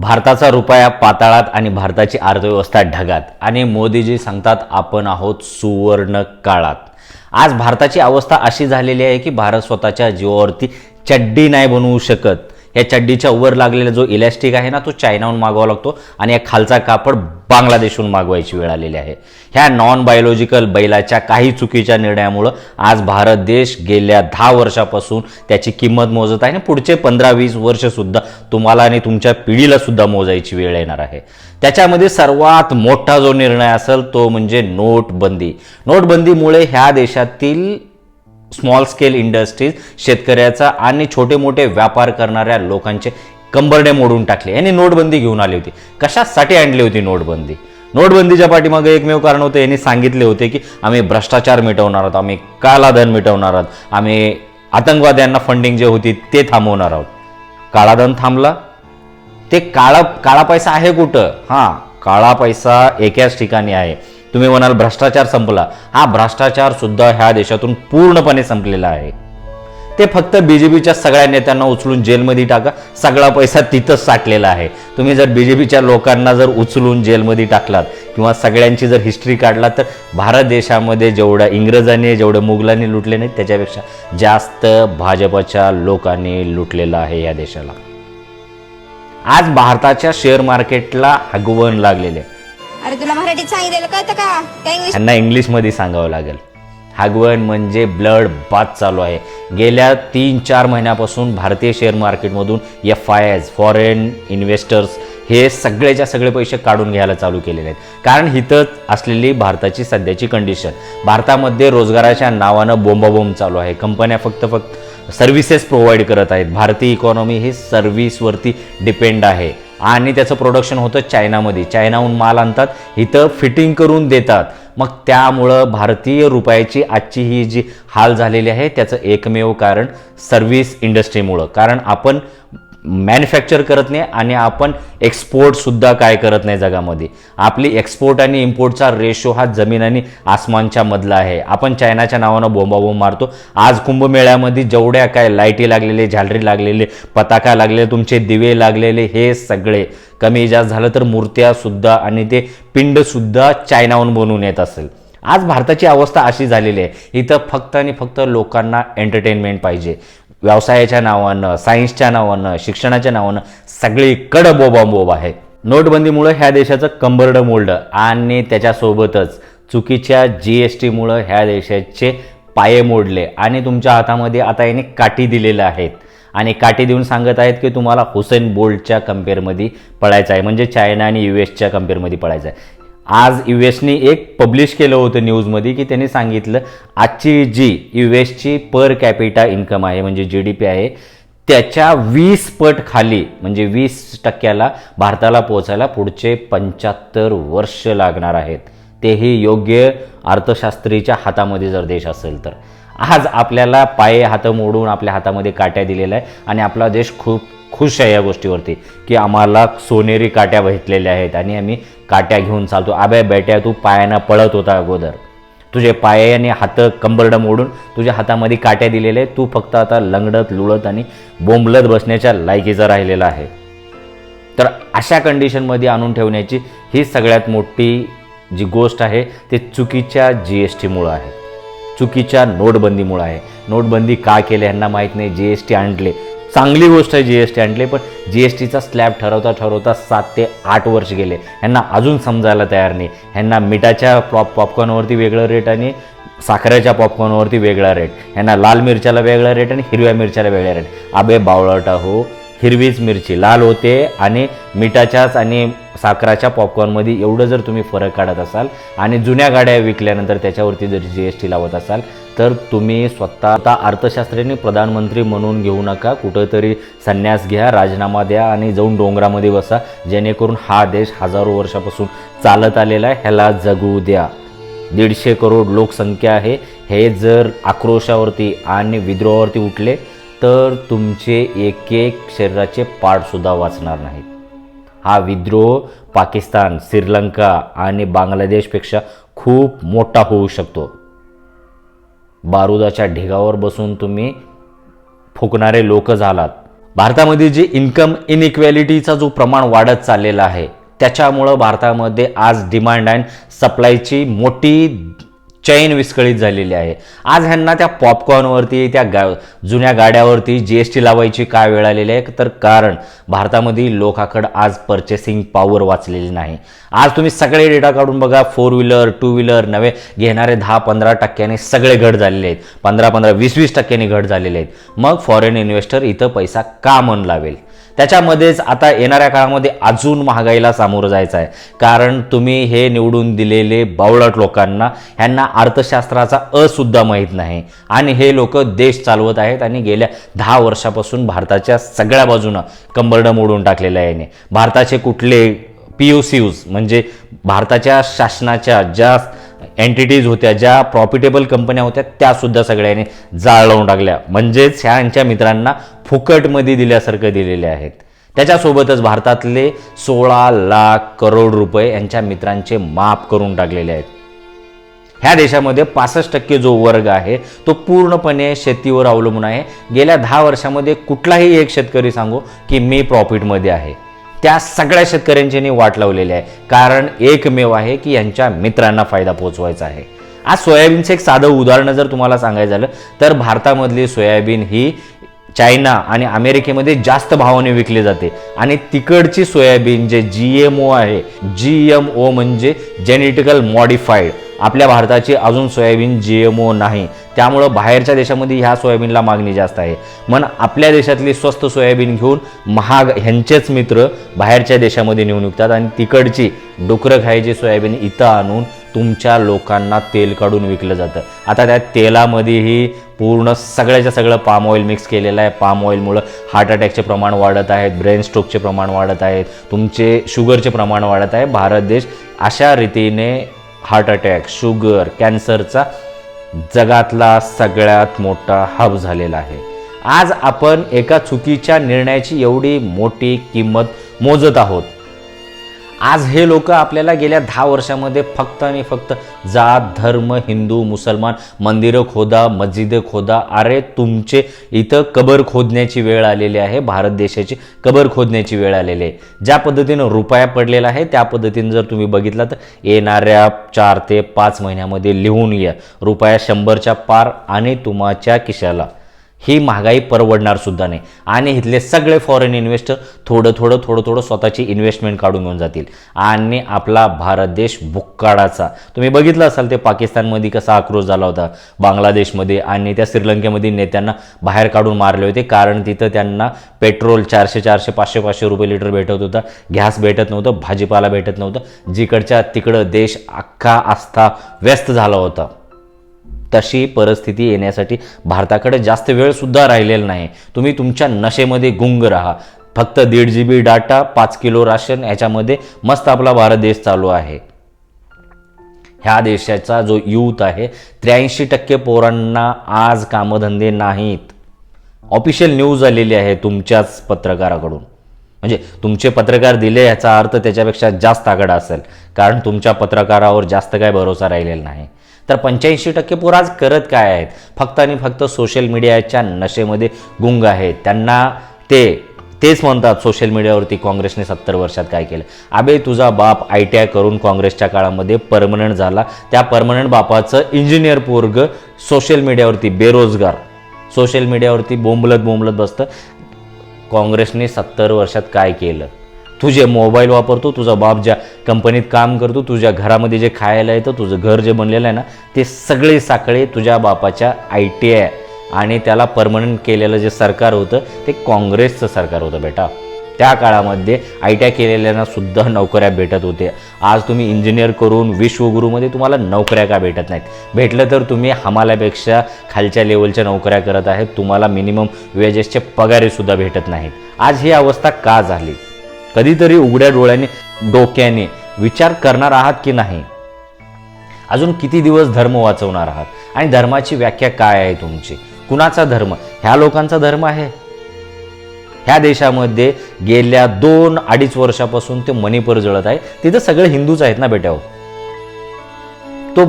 भारताचा रुपया पाताळात आणि भारताची अर्थव्यवस्था ढगात. आणि मोदीजी सांगतात आपण आहोत सुवर्ण काळात. आज भारताची अवस्था अशी झालेली आहे की भारत स्वतःच्या जीवावरती चड्डी नाही बनवू शकत. या चड्डीच्या वर लागलेला जो इलॅस्टिक आहे ना तो चायनाहून मागवावा लागतो आणि या खालचा कापड बांगलादेशहून मागवायची वेळ आलेली आहे. ह्या नॉन बायोलॉजिकल बैलाच्या काही चुकीच्या निर्णयामुळं आज भारत देश गेल्या दहा वर्षापासून त्याची किंमत मोजत आहे आणि पुढचे पंधरा वीस वर्षसुद्धा तुम्हाला आणि तुमच्या पिढीलासुद्धा मोजायची वेळ येणार आहे. त्याच्यामध्ये सर्वात मोठा जो निर्णय असेल तो म्हणजे नोटबंदी. नोटबंदीमुळे ह्या देशातील स्मॉल स्केल इंडस्ट्रीज शेतकऱ्याचा आणि छोटे मोठे व्यापार करणाऱ्या लोकांचे कंबरडे मोडून टाकले. यांनी नोटबंदी घेऊन आली होती. कशासाठी आणली होती नोटबंदी? नोटबंदीच्या पाठीमागे एकमेव कारण होतं यांनी सांगितले होते की आम्ही भ्रष्टाचार मिटवणार आहोत आम्ही कालाधन मिटवणार आहोत आम्ही आतंकवाद्यांना फंडिंग जे होती ते थांबवणार आहोत. काळाधन थांबला? ते काळा काळा पैसा आहे कुठं? हां काळा पैसा एकाच ठिकाणी आहे. तुम्ही म्हणाल भ्रष्टाचार संपला. हा भ्रष्टाचार सुद्धा ह्या देशातून पूर्णपणे संपलेला आहे. ते फक्त बी जे पीच्या सगळ्या नेत्यांना उचलून जेलमध्ये टाका. सगळा पैसा तिथंच साठलेला आहे. तुम्ही जर बी जे पीच्या लोकांना जर उचलून जेलमध्ये टाकलात किंवा सगळ्यांची जर हिस्ट्री काढलात तर भारत देशामध्ये जेवढ्या इंग्रजांनी जेवढ्या मुघलांनी लुटले नाहीत त्याच्यापेक्षा जास्त भाजपच्या लोकांनी लुटलेलं आहे या देशाला. आज भारताच्या शेअर मार्केटला हगवण लागलेले आहे. अरे तुला मराठीत सांगितलेलं कळतं का? इंग्लिश त्यांना इंग्लिशमध्ये सांगावं लागेल. हागवण म्हणजे ब्लड बाथ चालू आहे. गेल्या तीन चार महिन्यापासून भारतीय शेअर मार्केटमधून F I S foreign investors हे सगळेच्या सगळे पैसे काढून घ्यायला चालू केलेले आहेत. कारण हिथं असलेली भारताची सध्याची कंडिशन भारतामध्ये रोजगाराच्या नावानं बोंबाबोंब चालू आहे. कंपन्या फक्त फक्त सर्व्हिसेस प्रोव्हाइड करत आहेत. भारतीय इकॉनॉमी ही सर्व्हिसवरती डिपेंड आहे. आणि त्याचं प्रोडक्शन होतं चायनामध्ये. चायनाहून माल आणतात इथं फिटिंग करून देतात. मग त्यामुळं भारतीय रुपयाची आजची ही जी हाल झालेली आहे त्याचं एकमेव कारण सर्व्हिस इंडस्ट्रीमुळं कारण आपण मॅन्युफॅक्चर करत नाही आणि आपण एक्सपोर्टसुद्धा काय करत नाही जगामध्ये. आपली एक्सपोर्ट आणि इम्पोर्टचा रेशो हा जमीन आणि आसमानच्या मधला आहे. आपण चायनाच्या नावानं बोंबाबोंब मारतो. आज कुंभमेळ्यामध्ये जेवढ्या काय लाईटी लागलेले झालरी लागलेले पताका लागलेले तुमचे दिवे लागलेले हे सगळे कमी जास्त झालं तर मूर्त्यासुद्धा आणि ते पिंडसुद्धा चायनाहून बनवून येत असेल. आज भारताची अवस्था अशी झालेली आहे. इथं फक्त आणि फक्त लोकांना एंटरटेनमेंट पाहिजे. व्यवसायाच्या नावानं सायन्सच्या नावानं शिक्षणाच्या नावानं सगळीकडं बोबांबोब आहे नोटबंदीमुळं ह्या देशाचं कंबरडं मोडलं आणि त्याच्यासोबतच चुकीच्या जी एस टीमुळं ह्या देशाचे पाये मोडले आणि तुमच्या हातामध्ये आता याने काठी दिलेल्या आहेत. आणि काठी देऊन सांगत आहेत की तुम्हाला हुसेन बोल्टच्या कम्पेअरमध्ये पळायचं आहे. म्हणजे चायना आणि यू एसच्या कम्पेअरमध्ये पळायचं आहे. आज यू एसनी एक पब्लिश केलं होतं न्यूजमध्ये की त्यांनी सांगितलं आजची जी यू एसची पर कॅपिटा इन्कम आहे म्हणजे जी डी पी आहे त्याच्या वीस पट खाली म्हणजे वीस टक्क्याला भारताला पोहोचायला पुढचे पंच्याहत्तर वर्ष लागणार आहेत. तेही योग्य अर्थशास्त्रीच्या हातामध्ये जर देश असेल तर. आज आपल्याला पाये हात मोडून आपल्या हातामध्ये काट्या दिलेल्या आहे आणि आपला देश खूप खुश आहे या गोष्टीवरती की आम्हाला सोनेरी काट्या भेटलेल्या आहेत आणि आम्ही काट्या घेऊन चालतो. आबे बेट्या तू पायानं पळत होता अगोदर. तुझे पाय आणि हात कंबरडं मोडून तुझ्या हातामध्ये काट्या दिलेल्या आहे तू फक्त आता लंगडत लुळत आणि बोंबलत बसण्याच्या लायकीचा राहिलेला आहे. तर अशा कंडिशनमध्ये आणून ठेवण्याची ही सगळ्यात मोठी जी गोष्ट आहे ते चुकीच्या जी एस टीमुळं आहे. चुकीच्या नोटबंदीमुळं आहे. नोटबंदी का केले ह्यांना माहीत नाही. जी एस टी आणले. चांगली गोष्ट आहे जी एस टी आणले पण जी एस टीचा स्लॅब ठरवता ठरवता सात ते आठ वर्ष गेले. ह्यांना अजून समजायला तयार नाही. ह्यांना मिठाच्या पॉप पॉपकॉर्नवरती वेगळं रेट आणि साखरेच्या पॉपकॉर्नवरती वेगळा रेट ह्यांना लाल मिरच्याला वेगळा रेट आणि हिरव्या मिरच्याला वेगळा रेट आबे बावळटा हो हिरवीच मिरची लाल होते आणि मिठाच्याच आणि साखराच्या पॉपकॉर्नमध्ये एवढं जर तुम्ही फरक काढत असाल आणि जुन्या गाड्या विकल्यानंतर त्याच्यावरती जर जी एस टी लावत असाल तर तुम्ही स्वतः आता अर्थशास्त्रीने प्रधानमंत्री म्हणून घेऊ नका. कुठंतरी संन्यास घ्या राजीनामा द्या आणि जाऊन डोंगरामध्ये बसा. जेणेकरून हा देश हजारो वर्षापासून चालत आलेला आहे. ह्याला जगू द्या. दीडशे करोड लोकसंख्या आहे. हे जर आक्रोशावरती आणि विद्रोहावरती उठले तर तुमचे एक एक शरीराचे पार्टसुद्धा वाचणार नाहीत. हा विद्रोह पाकिस्तान श्रीलंका आणि बांगलादेशपेक्षा खूप मोठा होऊ शकतो. बारुदाच्या ढिगावर बसून तुम्ही फुकणारे लोक झालात. भारतामध्ये जे इन्कम इनइक्वॅलिटीचा जो प्रमाण वाढत चाललेला आहे त्याच्यामुळं भारतामध्ये आज डिमांड अँड सप्लायची मोठी चैन विस्कळीत झालेली आहे. आज ह्यांना त्या पॉपकॉर्नवरती त्या गा जुन्या गाड्यावरती जी एस टी लावायची काय वेळ आलेली आहे? तर कारण भारतामधील लोकांकडं आज पर्चेसिंग पॉवर वाचलेली नाही. आज तुम्ही सगळे डेटा काढून बघा फोर व्हीलर टू व्हीलर नवे घेणारे दहा पंधरा टक्क्याने सगळे घट झालेले आहेत. पंधरा पंधरा वीस वीस टक्क्यांनी घट झालेले आहेत. मग फॉरेन इन्व्हेस्टर इथं पैसा का मन लावेल? त्याच्यामध्येच आता येणाऱ्या काळामध्ये अजून महागाईला सामोरं जायचं आहे कारण तुम्ही हे निवडून दिलेले बावळट लोकांना ह्यांना अर्थशास्त्राचा असुद्धा माहीत नाही आणि हे लोक देश चालवत आहेत आणि गेल्या दहा वर्षापासून भारताच्या सगळ्या बाजूनं कंबरडं मोडून टाकलेलं आहे याने. भारताचे कुठले पी यू सी यूज म्हणजे भारताच्या शासनाच्या ज्या एंटिटीज होत्या ज्या प्रॉफिटेबल कंपन्या होत्या त्यासुद्धा सगळ्यांनी जाळवून टाकल्या. म्हणजेच ह्या यांच्या मित्रांना फुकटमध्ये दिल्यासारखं दिलेले आहेत. त्याच्यासोबतच भारतातले सोळा लाख करोड रुपये यांच्या मित्रांचे माफ करून टाकलेले आहेत. ह्या देशामध्ये पासष्ट टक्के जो वर्ग आहे तो पूर्णपणे शेतीवर अवलंबून आहे. गेल्या दहा वर्षामध्ये कुठलाही एक शेतकरी सांगू की मी प्रॉफिटमध्ये आहे. त्या सगळ्या शेतकऱ्यांची वाट लावलेली आहे. कारण एकमेव आहे की यांच्या मित्रांना फायदा पोहोचवायचा आहे. आज सोयाबीनचं एक साधं उदाहरण जर तुम्हाला सांगायचं झालं तर भारतामधली सोयाबीन ही चायना आणि अमेरिकेमध्ये जास्त भावाने विकली जाते. आणि तिकडची सोयाबीन जे जी एम ओ आहे जी एम ओ म्हणजे जेनेटिकल मॉडिफाईड. आपल्या भारताची अजून सोयाबीन जी एम ओ नाही. त्यामुळं बाहेरच्या देशामध्ये ह्या सोयाबीनला मागणी जास्त आहे. मन आपल्या देशातली स्वस्त सोयाबीन घेऊन महाग ह्यांचेच मित्र बाहेरच्या देशामध्ये नेऊन विकतात आणि तिकडची डुकरं खायची सोयाबीन इथं आणून तुमच्या लोकांना तेल काढून विकलं जातं. आता त्या तेलामध्येही पूर्ण सगळ्याच्या सगळं पाम ऑइल मिक्स केलेलं आहे. पाम ऑइलमुळं हार्ट अटॅकचे प्रमाण वाढत आहेत ब्रेन स्ट्रोकचे प्रमाण वाढत आहेत तुमचे शुगरचे प्रमाण वाढत आहे. भारत देश अशा रीतीने हार्ट अटॅक शुगर कॅन्सरचा जगातला सगळ्यात मोठा हब झालेला आहे. आज आपण एका चुकीच्या निर्णयाची एवढी मोठी किंमत मोजत आहोत. आज हे लोक आपल्याला गेल्या दहा वर्षामध्ये फक्त आणि फक्त जात धर्म हिंदू मुसलमान मंदिरं खोदा मस्जिदं खोदा अरे तुमचे इथं कबर खोदण्याची वेळ आलेली आहे भारत देशाची कबर खोदण्याची वेळ आलेली आहे. ज्या पद्धतीनं रुपया पडलेला आहे त्या पद्धतीनं जर तुम्ही बघितला तर येणाऱ्या चार ते पाच महिन्यामध्ये लिहून या रुपया शंभरच्या पार आणि तुमच्या खिशाला. ही महागाई परवडणार सुद्धा नाही. आणि इथले सगळे फॉरेन इन्व्हेस्टर थोडं थोडं थोडं थोडं स्वतःची इन्व्हेस्टमेंट काढून घेऊन जातील. आणि आपला भारत देश भुक्काडाचा तुम्ही बघितलं असाल ते पाकिस्तानमध्ये कसा आक्रोश झाला होता बांगलादेशमध्ये आणि त्या श्रीलंकेमध्ये नेत्यांना बाहेर काढून मारले होते. कारण तिथं त्यांना पेट्रोल चारशे चारशे पाचशे पाचशे रुपये लिटर भेटत होता. गॅस भेटत नव्हतं भाजीपाला भेटत नव्हतं. जिकडच्या तिकडं देश अख्खा आस्था व्यस्त झाला होता. तशी परिस्थिती येण्यासाठी भारताकडे जास्त वेळसुद्धा राहिलेला नाही. तुम्ही तुमच्या नशेमध्ये गुंग राहा. फक्त दीड जी बी डाटा पाच किलो राशन याच्यामध्ये मस्त आपला भारत देश चालू आहे. ह्या देशाचा जो यूथ आहे त्र्याऐंशी टक्के पोरांना आज कामधंदे नाहीत. ऑफिशियल न्यूज आलेली आहे तुमच्याच पत्रकाराकडून. म्हणजे तुमचे पत्रकार दिले याचा अर्थ त्याच्यापेक्षा जास्त आकडा असेल. कारण तुमच्या पत्रकारावर जास्त काय भरोसा राहिलेला नाही. तर पंच्याऐंशी टक्के पोरं आज करत काय आहेत? फक्त आणि फक्त सोशल मीडियाच्या नशेमध्ये गुंग आहेत. त्यांना ते तेच म्हणतात सोशल मीडियावरती काँग्रेसने सत्तर वर्षात काय केलं? अबे तुझा बाप आय टी आय करून काँग्रेसच्या काळामध्ये परमनंट झाला. त्या परमनंट बापाचं इंजिनियर पोरग सोशल मीडियावरती बेरोजगार सोशल मीडियावरती बोंबलत बोंबलत बसतं. काँग्रेसने सत्तर वर्षात काय केलं? तुझे मोबाईल वापरतो तुझा बाप ज्या कंपनीत काम करतो तुझ्या घरामध्ये जे खायला येतं तुझं घर जे बनलेलं आहे ना ते सगळे साखळे तुझ्या बापाच्या आय टी आय आणि त्याला परमनंट केलेलं जे सरकार होतं ते काँग्रेसचं सरकार होतं बेटा. त्या काळामध्ये आय टी आय केलेल्यांना सुद्धा नोकऱ्या भेटत होत्या. आज तुम्ही इंजिनियर करून विश्वगुरूमध्ये तुम्हाला नोकऱ्या का भेटत नाहीत? भेटलं तर तुम्ही हमाल्यापेक्षा खालच्या लेवलच्या नोकऱ्या करत आहेत तुम्हाला मिनिमम वेजेसचे पगारेसुद्धा भेटत नाहीत. आज ही अवस्था का झाली? कधीतरी उघड्या डोळ्याने डोक्याने विचार करणार आहात की नाही? अजून किती दिवस धर्म वाचवणार आहात? आणि धर्माची व्याख्या काय आहे तुमची? कुणाचा धर्म? ह्या लोकांचा धर्म आहे. ह्या देशामध्ये गेल्या दोन अडीच वर्षापासून ते मणिपूर जळत आहे. तिथं सगळे हिंदूच आहेत ना बेट्यावर हो? तो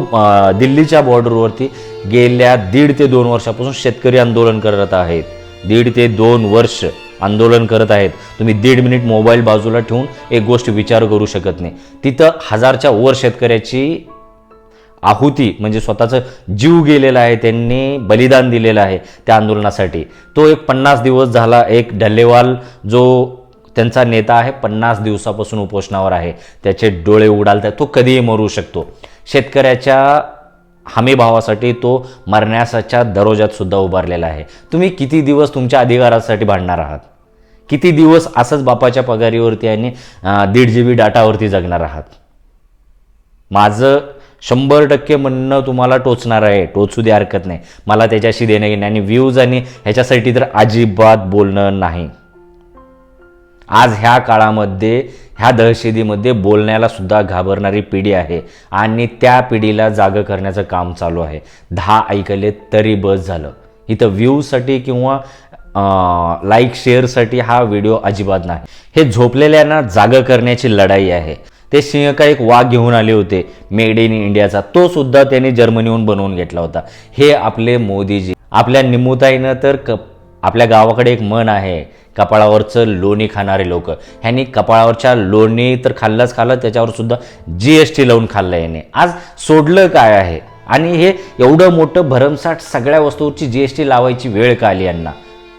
दिल्लीच्या बॉर्डरवरती गेल्या दीड ते दोन वर्षापासून शेतकरी आंदोलन करत आहेत. दीड ते दोन वर्ष. आंदोलन करत आहेत. तुम्ही दीड मिनिट मोबाईल बाजूला ठेवून एक गोष्ट विचार करू शकत नाही. तिथं हजारच्या वर शेतकऱ्याची आहुती म्हणजे स्वतःचं जीव गेलेला आहे त्यांनी बलिदान दिलेलं आहे त्या आंदोलनासाठी. तो एक पन्नास दिवस झाला एक डल्लेवाल जो त्यांचा नेता आहे पन्नास दिवसापासून उपोषणावर आहे. त्याचे डोळे उडालत आहेत तो कधीही मरू शकतो. शेतकऱ्याच्या हमीभावासाठी तो मरण्याच्या दरोजात सुद्धा उभारलेला आहे. तुम्ही किती दिवस तुमच्या अधिकारासाठी भांडणार आहात? किती दिवस असंच बापाच्या पगारीवरती आणि दीड जी बी डाटावरती जगणार आहात? माझं शंभर टक्के म्हणणं तुम्हाला टोचणार आहे टोचू दे हरकत नाही. मला त्याच्याशी देणं घेणं आणि व्ह्यूज आणि ह्याच्यासाठी तर अजिबात बोलणं नाही. आज ह्या काळामध्ये ह्या दहशतीमध्ये बोलण्याला सुद्धा घाबरणारी पिढी आहे आणि त्या पिढीला जागं करण्याचं काम चालू आहे. दहा ऐकले तरी बस झालं. इथं व्ह्यूसाठी किंवा लाईक शेअरसाठी हा व्हिडिओ अजिबात नाही. हे झोपलेल्यांना जागं करण्याची लढाई आहे. ते सिंह का एक वाघ घेऊन आले होते मेड इन इंडियाचा तो सुद्धा त्यांनी जर्मनीहून बनवून घेतला होता. हे आपले मोदीजी. आपल्या निमुताईनं तर क आपल्या गावाकडे एक मन आहे कपाळावरचं लोणी खाणारे लोक. ह्यांनी कपाळावरच्या लोणी तर खाल्लंच खाल्लं त्याच्यावर सुद्धा जी एस टी लावून खाल्लं याने आज सोडलं काय आहे? आणि हे एवढं मोठं भरमसाठ सगळ्या वस्तूवरची जी एस टी लावायची वेळ का आली यांना?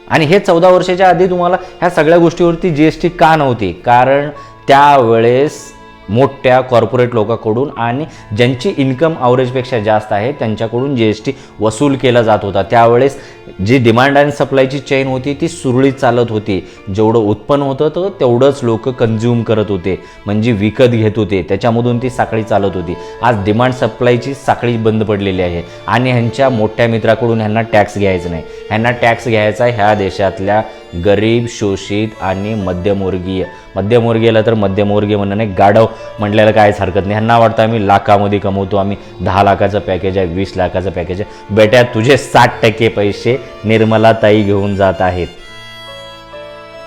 आणि हे चौदा वर्षाच्या आधी तुम्हाला ह्या सगळ्या गोष्टीवरती जी एस टी का नव्हती? कारण त्यावेळेस मोठ्या कॉर्पोरेट लोकांकडून आणि ज्यांची इन्कम आवरेजपेक्षा जास्त आहे त्यांच्याकडून जी एस टी वसूल केला जात होता. त्यावेळेस जी डिमांड अँड सप्लायची चेन होती ती सुरळीत चालत होती. जेवढं उत्पन्न होतं तर तेवढंच लोक कन्झ्युम करत होते. म्हणजे विकत घेत होते. त्याच्यामधून ती साखळी चालत होती. आज डिमांड सप्लायची साखळी बंद पडलेली आहे. आणि ह्यांच्या मोठ्या मित्राकडून ह्यांना टॅक्स घ्यायचा नाही. ह्यांना टॅक्स घ्यायचा ह्या देशातल्या गरीब शोषित आणि मध्यमवर्गीय. मध्यमवर्गीयाला तर मध्यमवर्गीय म्हणणं नाही गाढव म्हटल्याला काहीच हरकत नाही. ह्यांना वाटतं आम्ही लाखामध्ये कमवतो आम्ही दहा लाखाचं पॅकेज आहे वीस लाखाचं पॅकेज आहे. बेट्या तुझे साठ टक्के पैसे निर्मलाताई घेऊन जात आहेत.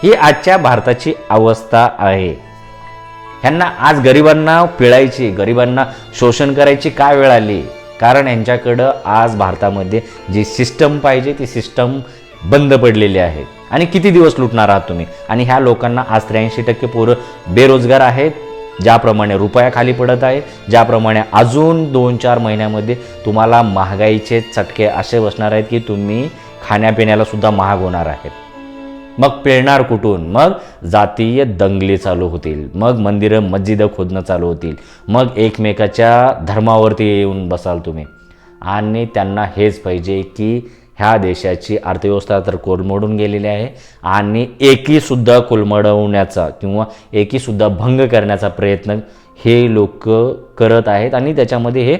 ही आजच्या भारताची अवस्था आहे. ह्यांना आज गरिबांना पिळायची गरिबांना शोषण करायची काय वेळ आली? कारण यांच्याकडं आज भारतामध्ये जी सिस्टम पाहिजे ती सिस्टम बंद पडलेली आहे. आणि किती दिवस लुटणार आहात तुम्ही? आणि ह्या लोकांना आज त्र्याऐंशी टक्के पोरं बेरोजगार आहेत ज्याप्रमाणे रुपया खाली पडत आहे ज्याप्रमाणे अजून दोन चार महिन्यामध्ये तुम्हाला महागाईचे चटके असे बसणार आहेत की तुम्ही खाण्यापिण्याला सुद्धा महाग होणार आहेत. मग पेळणार कुठून? मग जातीय दंगली चालू होतील. मग मंदिरं मस्जिदं खोदणं चालू होतील. मग एकमेकाच्या धर्मावरती येऊन बसाल तुम्ही. आणि त्यांना हेच पाहिजे की ह्या देशाची अर्थव्यवस्था तर कोलमडून गेलेली आहे आणि एकीसुद्धा कोलमडवण्याचा किंवा एकीसुद्धा भंग करण्याचा प्रयत्न हे लोक करत आहेत आणि त्याच्यामध्ये हे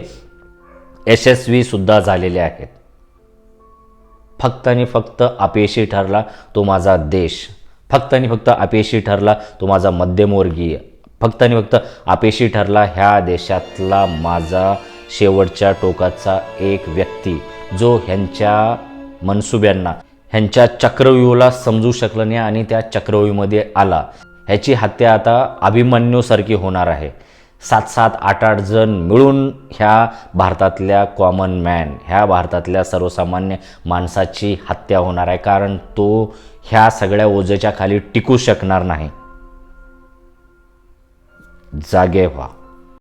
यशस्वीसुद्धा झालेले आहेत. फक्त आणि फक्त अपयशी ठरला तो माझा देश. फक्त आणि फक्त अपयशी ठरला तो माझा मध्यमवर्गीय. फक्त आणि फक्त अपयशी ठरला ह्या देशातला माझा शेवटच्या टोकाचा एक व्यक्ती जो ह्यांच्या मनसुब्यांना ह्यांच्या चक्रव्यूहाला समजू शकलं नाही आणि त्या चक्रव्यूहमध्ये आला. ह्याची हत्या आता अभिमन्यूसारखी होणार आहे. सात सात आठ आठ जण मिळून ह्या भारतातल्या कॉमन मॅन ह्या भारतातल्या सर्वसामान्य माणसाची हत्या होणार आहे कारण तो ह्या सगळ्या ओझेच्या खाली टिकू शकणार नाही. जागे व्हा.